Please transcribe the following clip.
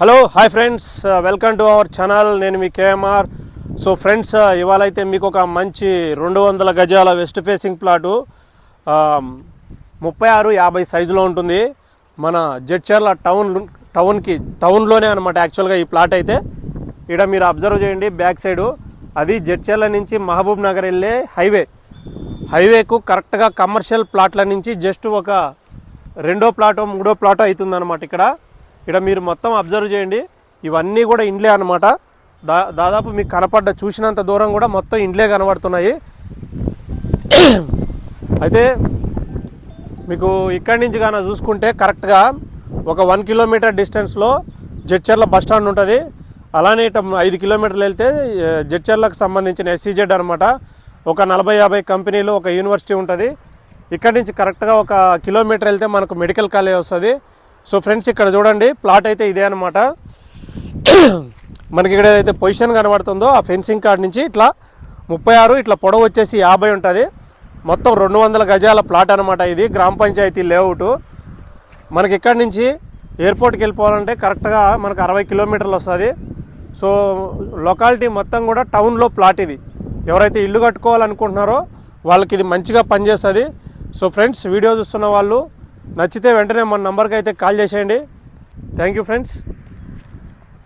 Hello hi friends welcome to our channel నేను మీ KMR. So friends uh, ఇవాళ అయితే మీకు ఒక మంచి రెండు వందల గజాల వెస్ట్ ఫేసింగ్ ప్లాటు ముప్పై ఆరు యాభై సైజులో ఉంటుంది. మన జడ్చర్ల టౌన్ టౌన్కి టౌన్లోనే అనమాట యాక్చువల్గా ఈ ప్లాట్ అయితే. ఇక్కడ మీరు అబ్జర్వ్ చేయండి బ్యాక్ సైడు అది జడ్చర్ల నుంచి మహబూబ్ నగర్ వెళ్ళే హైవే హైవేకు కరెక్ట్గా కమర్షియల్ ప్లాట్ల నుంచి జస్ట్ ఒక రెండో ప్లాటో మూడో ప్లాటో అవుతుందనమాట ఇక్కడ. ఇక్కడ మీరు మొత్తం అబ్జర్వ్ చేయండి. ఇవన్నీ కూడా ఇండ్లే అనమాట దా దాదాపు మీకు కనపడ్డ చూసినంత దూరం కూడా మొత్తం ఇండ్లే కనబడుతున్నాయి. అయితే మీకు ఇక్కడి నుంచి కానీ చూసుకుంటే కరెక్ట్గా ఒక వన్ కిలోమీటర్ డిస్టెన్స్లో జడ్చర్ల బస్ స్టాండ్ ఉంటుంది. అలానే ఇట ఐదు కిలోమీటర్లు వెళ్తే జడ్చర్లకు సంబంధించిన ఎస్సీజెడ్ అనమాట ఒక నలభై యాభై కంపెనీలు ఒక యూనివర్సిటీ ఉంటుంది. ఇక్కడి నుంచి కరెక్ట్గా ఒక కిలోమీటర్ వెళ్తే మనకు మెడికల్ కాలేజ్ వస్తుంది. సో ఫ్రెండ్స్ ఇక్కడ చూడండి ప్లాట్ అయితే ఇదే అనమాట మనకి ఇక్కడ ఏదైతే పొజిషన్ కనబడుతుందో ఆ ఫెన్సింగ్ కార్డ్ నుంచి ఇట్లా ముప్పై ఆరు ఇట్లా పొడవు వచ్చేసి యాభై ఉంటుంది. మొత్తం రెండు వందల గజాల ప్లాట్ అనమాట ఇది గ్రామ పంచాయతీ లేఅవుట్. మనకి ఇక్కడి నుంచి ఎయిర్పోర్ట్కి వెళ్ళిపోవాలంటే కరెక్ట్గా మనకు అరవై కిలోమీటర్లు వస్తుంది. సో లొకాలిటీ మొత్తం కూడా టౌన్లో ప్లాట్ ఇది. ఎవరైతే ఇల్లు కట్టుకోవాలనుకుంటున్నారో వాళ్ళకి ఇది మంచిగా పనిచేస్తుంది. సో ఫ్రెండ్స్ వీడియో చూస్తున్న వాళ్ళు నచ్చితే వెంటనే మన నంబర్కి అయితే కాల్ చేసేయండి. Thank you friends